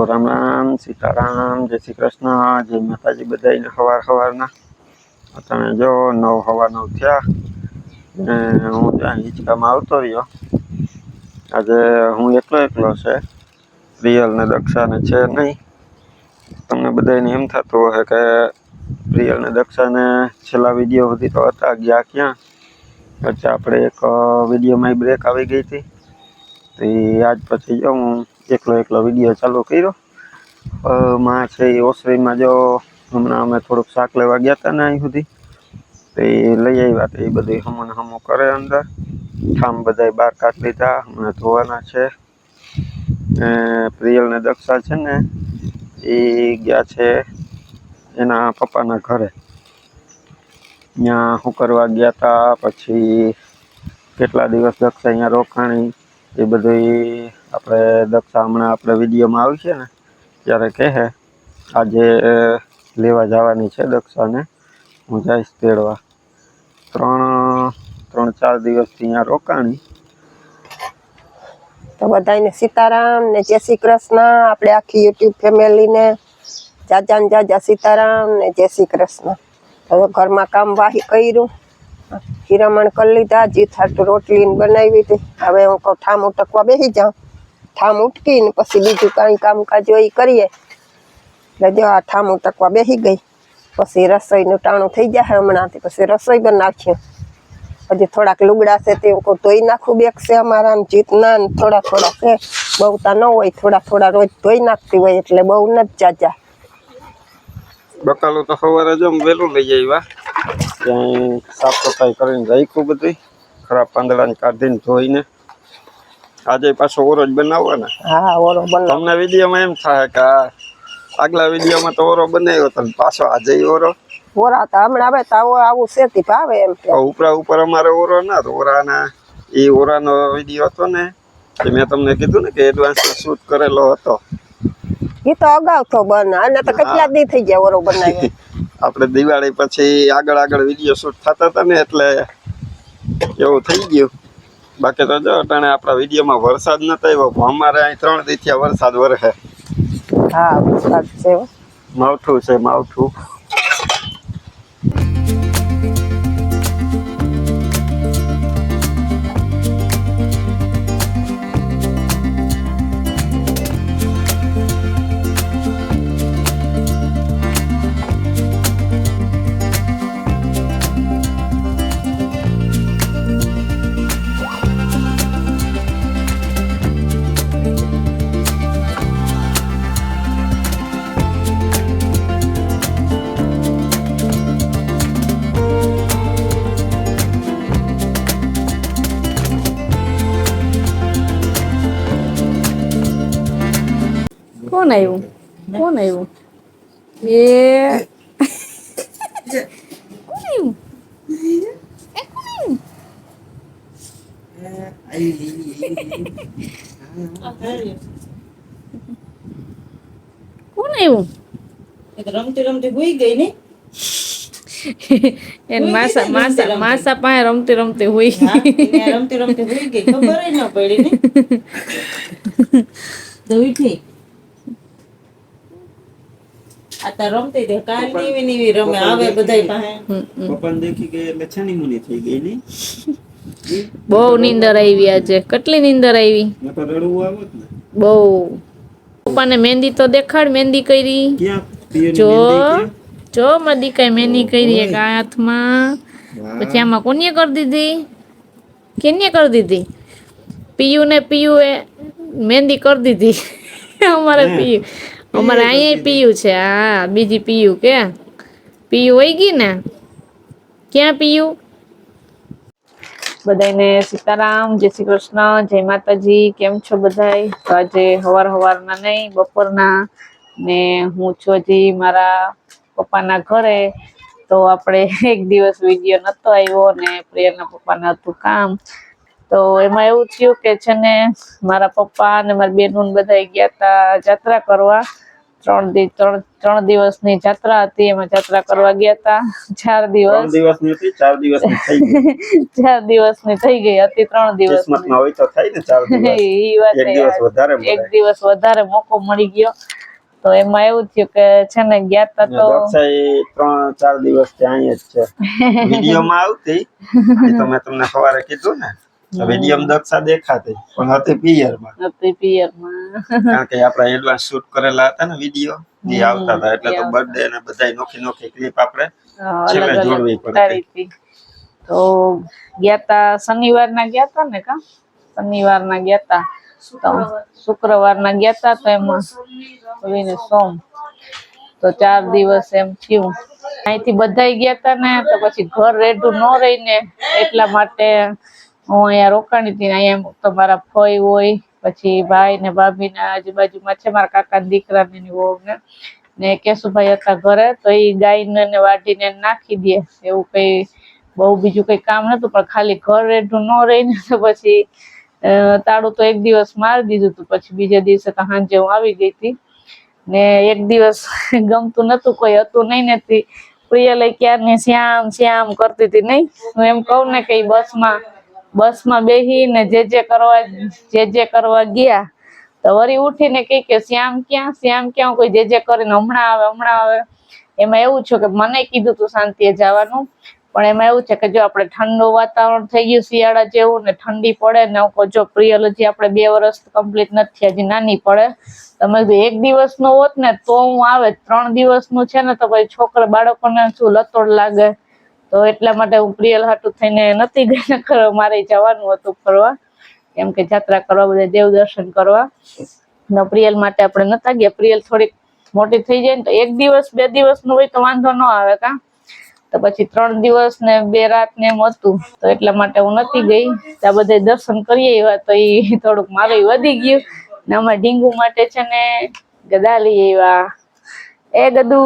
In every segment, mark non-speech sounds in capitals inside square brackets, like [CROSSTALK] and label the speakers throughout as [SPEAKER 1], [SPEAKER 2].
[SPEAKER 1] તો રામ રામ, સીતારામ, જય શ્રી કૃષ્ણ, જય માતાજી બધાને સવાર સવારના તમે જો નવ સવા નવ થયા ને હું ત્યાં હિંચકામાં આવતો રહ્યો. આજે હું એકલો એકલો છે, પ્રિયલ ને દક્ષાને છે નહીં. તમને બધાને એમ થતું હશે કે પ્રિયલ ને દક્ષાને છેલ્લા વીડિયો સુધી તો હતા, ગયા ક્યાં? પછી આપણે એક વિડીયોમાં બ્રેક આવી ગઈ હતી. તો આજ પછી જો હું એકલો એકલો વીડિયો ચાલુ કર્યો. માં છે એ ઓસરીમાં જો હમણાં અમે થોડુંક શાક લેવા ગયા હતા ને અહીં સુધી. તો એ લઈ આવ્યા તો, એ બધું હમો ને હમો કરે અંદર. ઠામ બધાય બહાર કાઢ લીધા, હમણાં ધોવાના છે. ને પ્રિયલ ને દક્ષા છે ને, એ ગયા છે એના પપ્પાના ઘરે. ત્યાં શું કરવા ગયા હતા પછી કેટલા દિવસ દક્ષા અહીંયા રોકાણી એ બધું આપણે દક્ષા હમણાં આપણે વિડીયોમાં આવશે ને, ત્યારે કહે, આજે લેવા જવાની છે દક્ષાને. હું જઈશ તેડવા. ત્રણ ત્રણ, ચાર દિવસથી અહીંયા રોકાણી.
[SPEAKER 2] તો બધાને સીતારામ ને જય શ્રી કૃષ્ણ, આપણે આખી યુટ્યુબ ફેમિલીને જાજા ને જાજા સીતારામ ને જય શ્રી કૃષ્ણ. હવે ઘરમાં કામ વાહી કર્યું. હિરામણ કરી લીધા જે હાટુ રોટલીને બનાવી હતી. હવે હું કહું, ઠામ ઉટકવા બેસી જાઉં. ઠામ ઉટકીને પછી બીજું કાંઈ કામકાજ હોય કરીએ. એટલે જો આ ઠામ ઉટકવા બેસી ગઈ. પછી રસોઈનું ટાણું થઈ જાય હમણાંથી. પછી રસોઈ બનાવશું હજી થોડાક લુગડા છે તે હું ધોઈ નાખું બેગ છે અમારા જીતના થોડા થોડા છે. બહુ તા ન હોય, થોડા થોડા રોજ ધોઈ નાખતી હોય એટલે બહુ નથી જાજા.
[SPEAKER 1] બકાલું તો સવારે જો વહેલું લઈ આવ્યા. ત્યાં સાફ સફાઈ કરીને રાખ્યું બધું ખરાબ પાંદડાને કાઢીને ધોઈને. આજે પાછો ઓરો જ ને
[SPEAKER 2] હા ઓરો બનાવ.
[SPEAKER 1] તમને વિડીયોમાં એમ થાય કે આગલા વિડીયોમાં તો ઓરો બનાવ્યો તો પાછો આજે ઓરો.
[SPEAKER 2] ઓરા તો હમણાં આવે તો આવું શેતી ભાવે એમ
[SPEAKER 1] ઉપરા ઉપર અમારે ઓરો ના તો ઓરાના એ ઓરાનો વીડિયો હતો ને મેં તમને કીધું ને કે એડવાન્સમાં શૂટ કરેલો હતો.
[SPEAKER 2] એ તો અગાઉ તો બન અને તો કેટલા દી થઈ ગયા ઓરો બનાવી [LAUGHS]
[SPEAKER 1] આપણે દિવાળી પછી આગળ આગળ વીડિયો શૂટ થતા હતા ને એટલે એવું થઈ ગયું. બાકી તો જો અટાણે આપણા વિડીયોમાં વરસાદ નતો આવ્યો અમારે અહીં ત્રણ દી થયા વરસાદ વરસે
[SPEAKER 2] હા વરસાદ છે
[SPEAKER 1] માવઠું છે માવઠું.
[SPEAKER 3] કોણ આવ્યું? કોણ આવ્યું? એ. કોણ આવ્યું?
[SPEAKER 4] રમતી રમતી હુઈ ગઈ ને? [LAUGHS]
[SPEAKER 3] એને માસા માસા માસા પાસે રમતી રમતી હોય
[SPEAKER 4] રમતી રમતી હોય ગઈ. ખબર ન પડી ને? [LAUGHS] તો ઉઠી આ તો રમતી હતી કાલ નીવી નીવી રમે આવે બધાય પાસે.
[SPEAKER 1] પપ્પાને દેખી ગઈ એટલે છાની મુની થઈ ગઈ નહીં [LAUGHS]
[SPEAKER 3] બહુ નીંદર આવી આજે. કેટલી નીંદર આવી?
[SPEAKER 1] મેં રડવું આવત ને.
[SPEAKER 3] બહુ. પપ્પાને મહેંદી તો દેખાડ મહેંદી કરી. જો જો મદી કઈ મહેંદી કરી એક હાથમાં. પછી આમાં કોને કરી દીધી? કેને કરી દીધી? પિયુ ને પિયુ એ મહેંદી કરી દીધી. [LAUGHS] અમારે પિયુ અમારે અહીંયા પીયું છે હા બીજી પીયું કે. પીયું હોય ગઈ ને? ક્યાં પીયું? બધાને સીતારામ જય શ્રી કૃષ્ણ જય માતાજી કેમ છો બધાય? તો આજે હવાર હવારના નહીં બપોરના. ને હું છું હજી મારા પપ્પાના ઘરે. તો આપણે [LAUGHS] એક દિવસ વીડિયો નતો આવ્યો ને પ્રિયાના પપ્પાને હતું કામ. તો એમાં એવું થયું કે છે ને મારા પપ્પા અને મારી બેનું બધા ગયા હતા જાત્રા કરવા. ત્રણ દી ત્રણ ત્રણ દિવસની જાત્રા હતી એમાં જાત્રા કરવા ગયા હતા ચાર
[SPEAKER 1] ત્રણ
[SPEAKER 3] દિવસ
[SPEAKER 1] દિવસની હતી ચાર દિવસની થઈ ગઈ. [LAUGHS]
[SPEAKER 3] ચાર દિવસની થઈ ગઈ હતી ત્રણ દિવસ
[SPEAKER 1] કિસ્મતમાં હોય તો થાય ને ચાર દિવસ. [LAUGHS]
[SPEAKER 3] ઈ વાત
[SPEAKER 1] એક
[SPEAKER 3] એ
[SPEAKER 1] દિવસ
[SPEAKER 3] વાત.
[SPEAKER 1] વધારે
[SPEAKER 3] એક
[SPEAKER 1] મળે
[SPEAKER 3] દિવસ વધારે મોકો મળી ગયો. તો એમાં એવું થયું કે છે ને ગયા તા તો
[SPEAKER 1] દક્ષાઈ ત્રણ ચાર દિવસથી અહીંયા જ છે. [LAUGHS] વિડીયોમાં આવતી એ તો મેં તમને સવારે કીધું ને. વીડિયો દક્ષા દેખાતી પણ હતી પિયરમાં
[SPEAKER 3] હતી પિયરમાં
[SPEAKER 1] કારણ કે આપણે એડવાન્સ શૂટ કરેલા હતા ને વીડિયો એ આવતા હતા. એટલે તો બર્થડે ને બધાય નોખી નોખી ક્લિપ આપણે છેલ્લે જોડવી પડતી.
[SPEAKER 3] તો ગયા તા શનિવારના ગયા તા ને કા? શનિવારના ગયા તા. તો શુક્રવારના ગયા તા તો એમાં સોમ. તો ચાર દિવસ એમ થયું. અહીંથી બધાય ગયા તા ને તો પછી ઘર રેડું ન રહીને એટલા માટે હું અહીંયા રોકાણી હતી અહીંયા તો મારા ફોઈ હોય, પછી ભાઈ ને ભાભી ને આજુબાજુમાં છે, મારા કાકા દીકરા ને ને કેશુભાઈ હતા ઘરે, તો એ ગાયને ને વાઢીને નાખી દે. એવું કઈ બહુ બીજું કઈ કામ નતું પણ ખાલી ઘર રેઢું ન રહીને તો પછી તાળું તો એક દિવસ મારી દીધું હતું, પછી બીજા દિવસે તો સાંજે હું આવી ગઈ હતી. ને એક દિવસ [LAUGHS] ગમતું નતું કોઈ હતું નહીં નથી પ્રિયલય ક્યારની શ્યામ શ્યામ કરતી હતી નહીં? હું એમ કહું ને કે બસમાં બસમાં બેહી ને જે જે કરવા, જે જે કરવા ગયા, તો વળી ઉઠીને કહે કે, શ્યામ ક્યાં? શ્યામ ક્યાં? કોઈ જે જે કરીને હમણાં આવે હમણાં આવે. એમાં એવું છે કે મને કીધું તું શાંતિએ જવાનું, પણ એમાં એવું છે કે જો આપણે ઠંડુ વાતાવરણ થઈ ગયું શિયાળા જેવું ને ઠંડી પડે ને જો પ્રિયલ હજી આપણે બે વર્ષ કમ્પ્લીટ નથી હજી નાની પડે તમે એક દિવસનું હોત ને તો હું આવે, ત્રણ દિવસનું છે ને તો પછી છોકરા બાળકોને શું લતોડ લાગે તો એટલા માટે હું પ્રિયલ હાટું થઈને નથી ગઈ મારે જવાનું હતું ફરવા. કેમ કે જાત્રા કરવા, બધા દેવ દર્શન કરવા. ને પ્રિયલ માટે આપણે નતા ગયા. પ્રિયલ થોડીક મોટી થઈ જાય ને તો એક દિવસ, બે દિવસનું હોય તો વાંધો ન આવે કા. તો પછી ત્રણ દિવસ ને બે રાત ને એમ હતું. તો એટલા માટે હું નથી ગઈ. ત્યાં બધે દર્શન કરીએ એવા તો એ થોડુંક મારું વધી ગયું. ને અમારે ડીંગુ માટે છે ને ગદા લઈ આવ્યા એ ગદુ.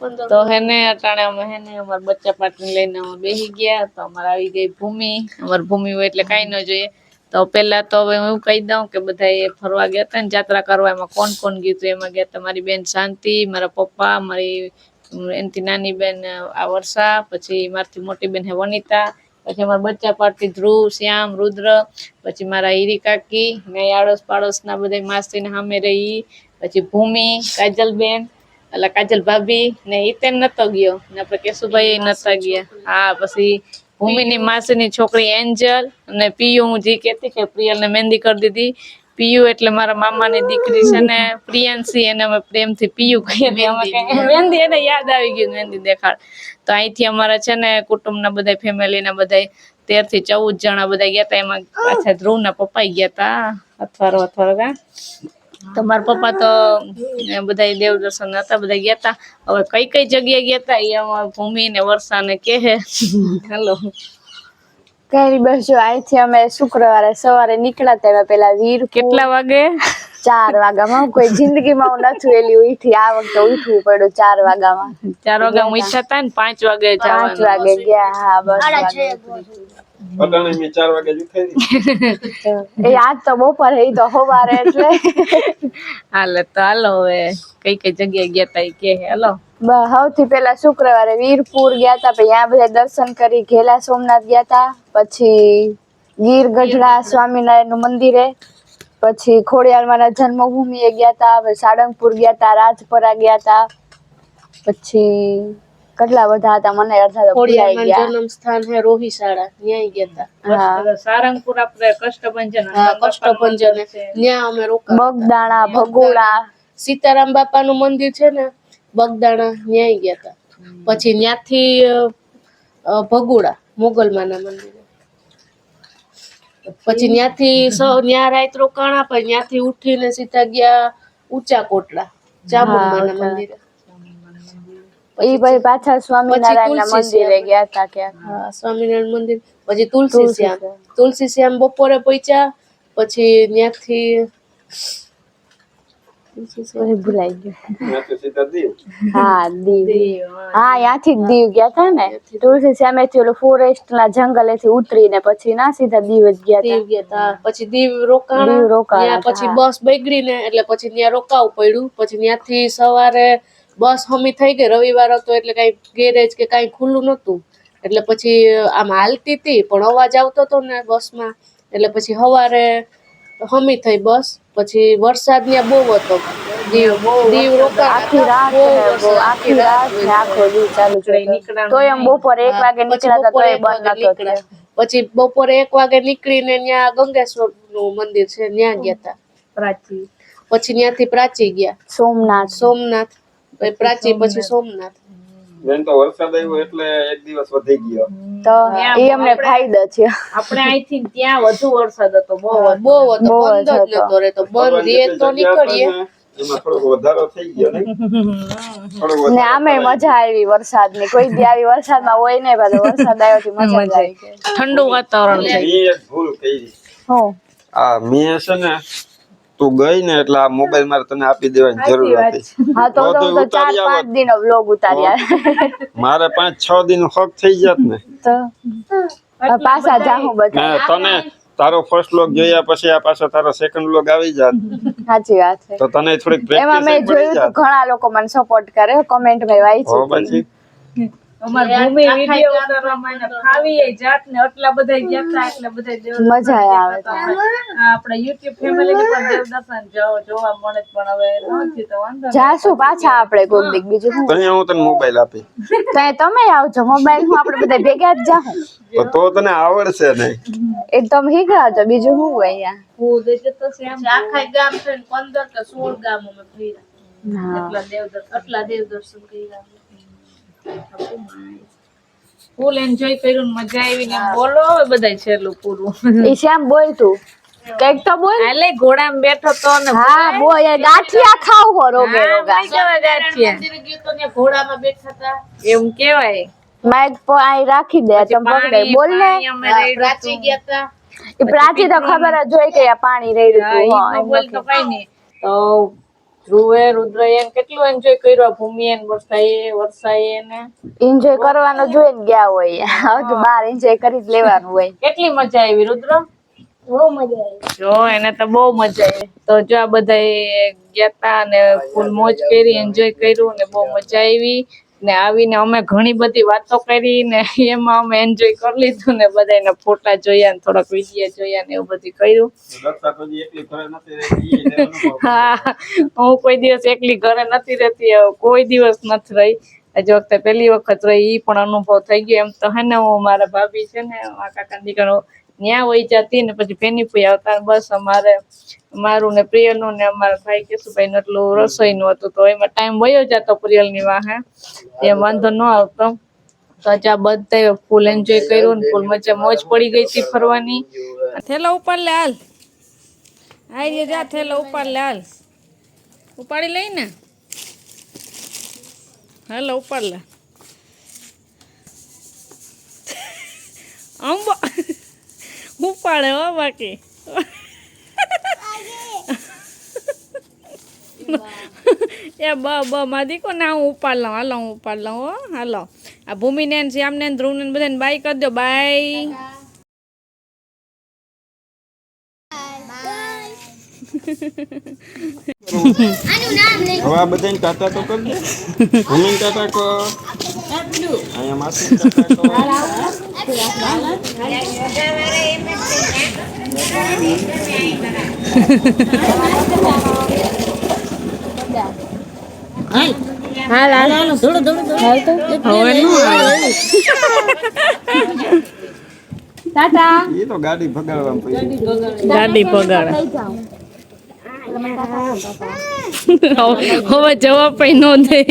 [SPEAKER 3] તો હેને અટાણે અમે હેને અમાર બચ્ચા પાટને લઈને અમે બેસી ગયા. તો અમારે આવી ગઈ ભૂમિ. અમાર ભૂમિ હોય એટલે કાંઈ ન જોઈએ. તો પેલા તો હવે હું કહી દઉં કે બધા એ ફરવા ગયા હતા ને જાત્રા કરવા એમાં કોણ કોણ ગયું હતું? એમાં ગયા હતા મારી બેન શાંતિ મારા પપ્પા મારી એનથી નાની બેન આ વર્ષા પછી મારથી મોટી બેન હે વનિતા પછી અમારા બચ્ચા પાર્ટી ધ્રુવ શ્યામ રુદ્ર પછી મારા હીરી કાકી ને આડોશ પાડોશના બધા માસીને સામે રહી. પછી ભૂમિ કાજલબેન એટલે કાજલ ભાભી ને હિતેન નતો ગયો. ને આપણે કેશુભાઈ નતા ગયા. હા પછી ભૂમિની માસીની છોકરી એન્જલ અને પિયુ હું જે કહેતી કે પ્રિયલ ને મહેંદી કરી દીધી. પિયુ એટલે મારા મામાની દીકરી છે ને પ્રિયાંશી એને અમે પ્રેમથી પિયુ કહીએ, મહેંદી. એને યાદ આવી ગયું મહેંદી દેખાડ. તો અહીંથી અમારા છે ને કુટુંબના બધા ફેમિલીના બધા તેરથી ચૌદ જણા બધા ગયા હતા એમાં પાછા ધ્રુવના પપ્પા ગયા હતા અથવારો અથવારો કા? તો મારા પપ્પા તો બધા દેવ દર્શન હતા બધા ગયા હતા હવે કઈ કઈ જગ્યાએ ગયા હતા એ અમારા ભૂમિ ને વર્ષા ને કે હેલો.
[SPEAKER 5] કઈ બસ જો અહીંથી અમે શુક્રવારે સવારે નીકળ્યા હતા પેલા વીર
[SPEAKER 3] કેટલા વાગે?
[SPEAKER 5] ચાર વાગ્યામાં. કોઈ જિંદગીમાં હું નથી એલી ઉઠી આ વખતે ઉઠવું પડ્યું ચાર વાગ્યામાં.
[SPEAKER 3] ચાર વાગે હું ઈચ્છા થાય ને પાંચ વાગે
[SPEAKER 5] પાંચ વાગે ગયા હા બસ
[SPEAKER 1] અટાણે મેં ચાર વાગે જ
[SPEAKER 5] એ આજ તો બપોરે એ તો એટલે.
[SPEAKER 3] હાલે તો હાલો હવે. કઈ કઈ જગ્યાએ ગયા તા કે હાલો.
[SPEAKER 5] સૌથી પેલા શુક્રવારે વીરપુર ગયા તા પછી ત્યાં બધા દર્શન કરી ઘેલા સોમનાથ ગયા તા પછી ગીર ગઢડા સ્વામિનારાયણનું મંદિરે પછી ખોડિયારમાં જન્મભૂમિએ ગયા તા સાળંગપુર ગયા તા રાજપરા ગયા તા પછી કેટલા બધા હતા મને અડધા ગયા.
[SPEAKER 6] જન્મ સ્થાન હે રોહિશાળા ન્યાય ગયા હતા
[SPEAKER 3] સારંગપુર આપણે કષ્ટભંજન
[SPEAKER 6] કષ્ટભંજન. ત્યાં અમે રોકા
[SPEAKER 5] બગદાણા ભગોડા
[SPEAKER 6] સીતારામ બાપાનું મંદિર છે ને બગદાણા ન્યાય ગયા હતા પછી ત્યાંથી ભગોડા મોગલમાના મંદિરે. પછી ત્યાંથી સૌ ત્યાં રાત રોકાણા પછી ત્યાંથી ઉઠીને સીધા ગયા ઊંચા કોટડા ચામુંડાના મંદિરે.
[SPEAKER 5] એ પછી પાછા સ્વામિનારાયણ
[SPEAKER 6] તુલસી
[SPEAKER 5] મંદિરે ગયા તા ક્યાંક.
[SPEAKER 6] હા સ્વામિનારાયણ મંદિર પછી તુલસી શ્યામ. તુલસી શ્યામ બપોરે પહોંચ્યા પછી ત્યાંથી
[SPEAKER 5] ભૂલાઈ ગયું.
[SPEAKER 1] દીવ.
[SPEAKER 5] હા દીવ હા ત્યાંથી દીવ. ગયા હતા ને. તુલસી સામેથી ઓલું ફોરેસ્ટ ના જંગલેથી ઉતરીને પછી ના સીધા દીવ જ ગયા
[SPEAKER 6] દીવ ગયા તા. પછી દીવ રોકાણ.
[SPEAKER 5] દીવ રોકાણા
[SPEAKER 6] પછી બસ બગડી ને એટલે પછી ત્યાં રોકાવું પડ્યું. પછી ત્યાંથી સવારે બસ હમી થઈ ગઈ. રવિવાર હતો એટલે કઈ ગેરેજ કે કઈ ખુલ્લું નતું એટલે પછી આમ હાલતી હતી પણ અવાજ આવતો હતો ને બસમાં. એટલે પછી સવારે હમી થઈ બસ. પછી વરસાદ ત્યાં બહુ હતો. દીવ દીવ
[SPEAKER 5] આખી રાત આખી રાત આખો ચાલુ એમ બપોરે એક વાગે
[SPEAKER 6] પછી
[SPEAKER 5] નીકળ્યા
[SPEAKER 6] બપોરે એક
[SPEAKER 5] બંધ
[SPEAKER 6] વાગે
[SPEAKER 5] નતો થયો.
[SPEAKER 6] નીકળ્યા. પછી બપોરે એક વાગે નીકળીને ત્યાં ગંગેશ્વરનું મંદિર છે. ત્યાં ગયા હતા
[SPEAKER 3] પ્રાચી.
[SPEAKER 6] પછી ત્યાંથી પ્રાચી ગયા.
[SPEAKER 5] સોમનાથ.
[SPEAKER 6] સોમનાથ. પછી પ્રાચી પછી સોમનાથ.
[SPEAKER 1] બેન તો વરસાદ આવ્યો એટલે એક દિવસ વધી ગયો.
[SPEAKER 5] તો એ અમને ફાયદો થયો.
[SPEAKER 3] આપણે અહીંથી ત્યાં વધુ વરસાદ હતો બહુ
[SPEAKER 6] બહુ હતો બંધ
[SPEAKER 5] જ
[SPEAKER 6] નતો રહેતો બંધ એ તો નીકળીએ.
[SPEAKER 1] એમાં થોડોક વધારો થઈ ગયો ને? થોડોક
[SPEAKER 5] ને આમે મજા આવી વરસાદની કોઈ દી આવી વરસાદમાં હોય ને વરસાદ આવ્યો થી મજા જ આવી ગઈ.
[SPEAKER 3] ઠંડુ વાતાવરણ
[SPEAKER 1] તું ગઈ ને એટલે આ મોબાઈલ મારે તને આપી દેવાની જરૂર હતી.
[SPEAKER 5] હા તો તો
[SPEAKER 1] બધું
[SPEAKER 5] તો ચાર
[SPEAKER 1] ઉતારી
[SPEAKER 5] પાંચ દિન વ્લોગ ઉતાર્યા.
[SPEAKER 1] મારે પાંચ છ દિન હક થઈ જાત ને.
[SPEAKER 5] તો પાછા જાહું બધા
[SPEAKER 1] તને તારો ફર્સ્ટ લોગ જોયા પછી આ પાછો તારો સેકન્ડ લોગ આવી જાત.
[SPEAKER 5] સાચી વાત છે.
[SPEAKER 1] તો તને થોડીક
[SPEAKER 5] એમાં મેં જોયું ઘણા લોકો મને સપોર્ટ કરે કોમેન્ટમાં
[SPEAKER 1] હો
[SPEAKER 5] વાંચ્યું
[SPEAKER 1] પછી.
[SPEAKER 5] જાશું પાછા આપણે કોઈક દીક બીજું
[SPEAKER 1] હું તને મોબાઈલ આપી.
[SPEAKER 5] તો તમે આવજો મોબાઈલમાં આપડે બધા ભેગા જ જાહું.
[SPEAKER 1] તો તો તને આવડશે નહીં.
[SPEAKER 5] એ તમે શીખવાડજો બીજું શું હોય અહીંયા?
[SPEAKER 3] હું દેજે તો
[SPEAKER 6] આખા ગામ છે પંદર કે સોળ ગામો અમે ફર્યા
[SPEAKER 5] હા
[SPEAKER 3] આટલા દેવ દર્શન કર્યા. ફૂલ એન્જોય કર્યું મજા આવી ને બોલો બધાય છેલ્લું પૂરું.
[SPEAKER 5] એ શ્યામ બોલ તું. કંઈક તો બોલ.
[SPEAKER 3] હાલે ઘોડામાં બેઠો તો ને
[SPEAKER 5] હા બોલ એ ગાંઠિયા ખાવ હો રોગે રોગા.
[SPEAKER 3] કેવા ગાંઠિયા.
[SPEAKER 6] મંદિરે ગયો તો ત્યાં ઘોડામાં બેઠા હતા.
[SPEAKER 3] એમ કેવાય
[SPEAKER 5] માઇક પર અહીં રાખી દે તમ પકડે. બોલ ને.
[SPEAKER 6] પ્રાચી ગયા હતા
[SPEAKER 5] એ પ્રાચી તો ખબર જ હોય કે પાણી રહી
[SPEAKER 3] રહ્યું
[SPEAKER 5] તું હા,
[SPEAKER 3] બોલ તો કઈ નહીં તો ધ્રુવે રુદ્રયન કેટલું એન્જોય કર્યું ભૂમિએ ને વર્ષાએ વર્ષાએ ને
[SPEAKER 5] એન્જોય કરવાનું જોઈને ગયા હોય. હવે તો બહાર એન્જોય કરી જ લેવાનું હોય.
[SPEAKER 3] કેટલી મજા આવી રુદ્ર? બહુ મજા આવી. જો એને તો બહુ મજા આવી. તો જો આ બધા ગયા તા ને ફૂલ મોજ કરી એન્જોય કર્યું ને બહુ મજા આવી. ને આવીને અમે ઘણી બધી વાતો કરી ને એમાં અમે એન્જોય કરી લીધું ને બધાને ફોટા જોયા ને થોડાક વીડિયો જોયા ને એવું બધું કર્યું. હા હું કોઈ દિવસ એકલી ઘરે નથી રહેતી કોઈ દિવસ નથી રહી. હજુ વખતે પહેલી વખત રહી એ પણ અનુભવ થઈ ગયો. એમ તો હે ને હું મારા ભાભી છે ને આ કાકા દીકરો ન્યા વહી જતી ને પછી ફેની ફઈ આવતા. બસ અમારે, મારું ને પ્રિયલનું ને અમારા ભાઈ કેશુભાઈ નું એટલું રસોઈનું હતું તો એમાં ટાઈમ વયો જતો પ્રિયલની વાહે. એ વાંધો ન આવતો. તો આ ફૂલ એન્જોય કર્યું ને ફૂલ મજા, મોજ પડી ગઈ હતી ફરવાની. થેલો ઉપર લે હાલ. આઈ જા થેલો ઉપર લે હાલ. ઉપાડી લઈ ને. હાલો, ઉપર લે. અંબો ઉપાડે હો બાકી. એ બ બ માદી દીકો ના, હું ઉપાડ લઉં. હાલો, હું ઉપાડ લઉં, હો. હાલો. આ ભૂમિને શ્યામને ધ્રુવને બધાને બાય કરી દો. બાય.
[SPEAKER 1] હવે આ બધાને ટાટા તો કરી દે મમ્મીને ટાટા કહો અહીંયા માસીને ટાટા કહો ઈ તો ગાડી ભગાડવામાં પડી
[SPEAKER 3] ગાડી પગાડે [LAUGHS] હવે જવાબ પણ ન દે.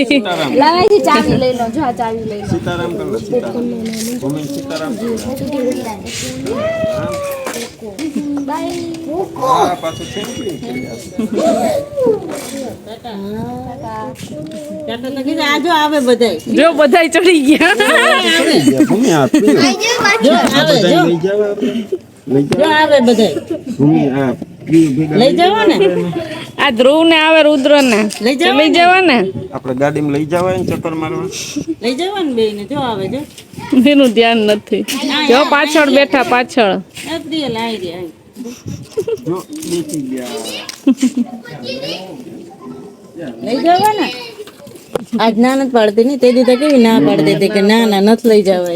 [SPEAKER 5] લાવાઈથી ચાવી લઈ લો જો આ ચાવી લઈ
[SPEAKER 1] સીતારામ કર લો સીતારામ. Mummy Sitaram bye. લો. પાછું
[SPEAKER 4] બધાય.
[SPEAKER 3] જો બધાય ચડી ગયા.
[SPEAKER 4] આવે
[SPEAKER 1] ભૂમિ
[SPEAKER 4] લઈ જવાને?
[SPEAKER 3] આ ધ્રુવ ને આવે રુદ્ર ને
[SPEAKER 4] લઈ જવા
[SPEAKER 3] લઈ જવા ને
[SPEAKER 1] આપણે ગાડીમાં લઈ જવાય ને ચક્કર મારવા?
[SPEAKER 4] લઈ જવા ને બેયને? જો આવે જો.
[SPEAKER 3] એનું ધ્યાન નથી. જો પાછળ બેઠા પાછળ.
[SPEAKER 1] જો બેસી ગયા.
[SPEAKER 4] લઈ જવા ને આજ ના નથી પાડતી ને તે દીધા કેવી ના પાડતી હતી કે ના ના નથી લઈ જવા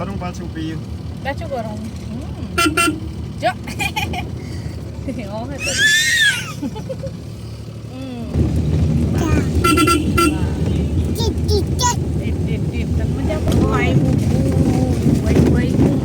[SPEAKER 4] Só não
[SPEAKER 3] bate o pio.
[SPEAKER 1] Bate o gorão.
[SPEAKER 3] Hum. Tchau. Honra. Hum. Tá muito bom. Vai, bubu. Vai, bubu.